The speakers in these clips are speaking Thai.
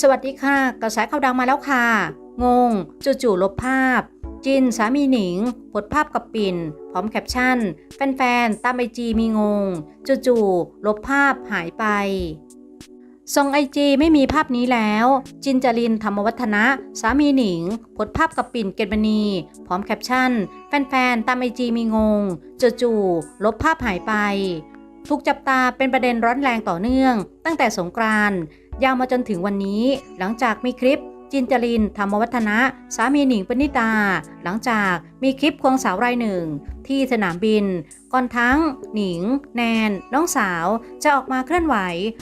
สวัสดีค่ะกระแสข่าวดังมาแล้วค่ะ งง จู่ๆลบภาพ จินสามีหนิงโพสภาพกับปิ่น พร้อมแคปชั่น แฟนๆ ตามไอจีมีงง จู่ๆลบภาพหายไปส่งไอจีไม่มีภาพนี้แล้ว จินจรินธรรมวัฒนะ สามีหนิงโพสภาพกับปิ่นเกตมณี พร้อมแคปชั่น แฟนๆ ตามไอจีมีงง จู่ๆลบภาพหายไปถูกจับตาเป็นประเด็นร้อนแรงต่อเนื่อง ตั้งแต่สงกรานต์ ยาวมาจนถึงวันนี้ หลังจากมีคลิปจินจรินธรรมวัฒนะ สามีหนิงปณิตา หลังจากมีคลิปควงสาวรายหนึ่ง ที่สนามบิน ก่อนทั้ง หนิง แนน น้องสาวจะออกมาเคลื่อนไหว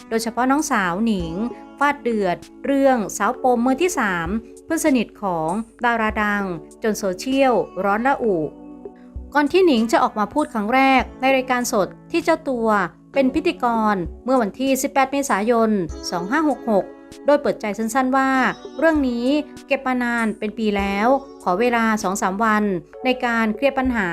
โดยเฉพาะน้องสาวหนิงฟาดเดือด เรื่องสาวปมมือที่ 3 เพื่อนสนิทของดาราดัง จนโซเชียล ร้อนระอุก่อนที่หนิงจะออกมาพูดครั้งแรกในรายการสดที่เจ้าตัว เป็นพิธีกรเมื่อวันที่ 18 เมษายน 2566 โดยเปิดใจสั้นๆว่า เรื่องนี้เก็บมานานเป็นปีแล้ว ขอเวลา 2-3 วัน ในการเคลียร์ปัญหา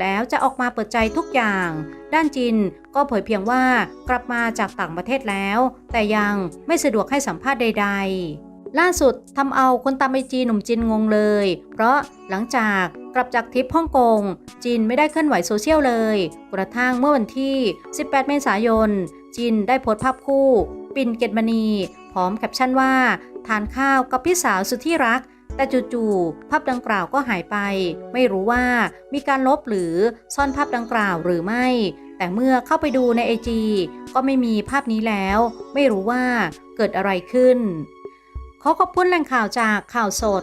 แล้วจะออกมาเปิดใจทุกอย่าง ด้านจินก็เผยเพียงว่ากลับมาจากต่างประเทศแล้ว แต่ยังไม่สะดวกให้สัมภาษณ์ใด ๆล่าสุดทำเอาคนตามไอจีหนุ่มจินงงเลย เพราะหลังจาก กลับจากทริปฮ่องกง จินไม่ได้เคลื่อนไหวโซเชียลเลย กระทั่งเมื่อวันที่ 18 เมษายน จินได้โพสต์ภาพคู่ ปิ่นเกตมณี พร้อมแคปชั่นว่า ทานข้าวกับพี่สาวสุดที่รัก แต่จู่ๆภาพดังกล่าวก็หายไป ไม่รู้ว่ามีการลบหรือซ่อนภาพดังกล่าวหรือไม่ แต่เมื่อเข้าไปดูในไอจีก็ไม่มีภาพนี้แล้ว ไม่รู้ว่าเกิดอะไรขึ้น ขอขอบคุณแหล่งข่าวจากข่าวสด